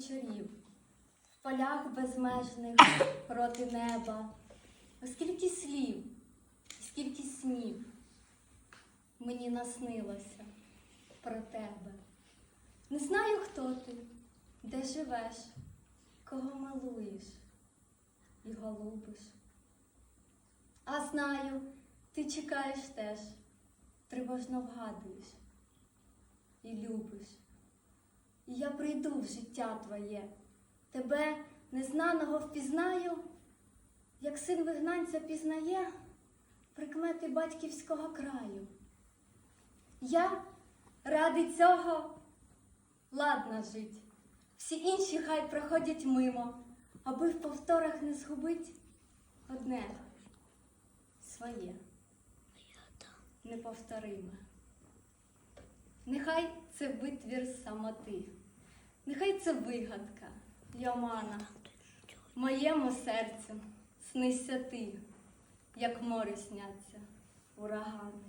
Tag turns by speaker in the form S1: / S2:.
S1: вечорів, в полях безмежних проти неба. Оскільки слів, скільки снів мені наснилося про тебе. Не знаю, хто ти, де живеш, кого милуєш і голубиш. А знаю, ти чекаєш теж, тривожно вгадуєш і любиш. І я прийду в життя твоє, тебе незнаного впізнаю, як син вигнанця пізнає прикмети батьківського краю. Я ради цього ладна жить. Всі інші хай проходять мимо, аби в повторах не згубить одне своє неповториме. Нехай це витвір самоти, нехай це вигадка, Йомана. Моєму серцю снися ти, як море сняться урагани.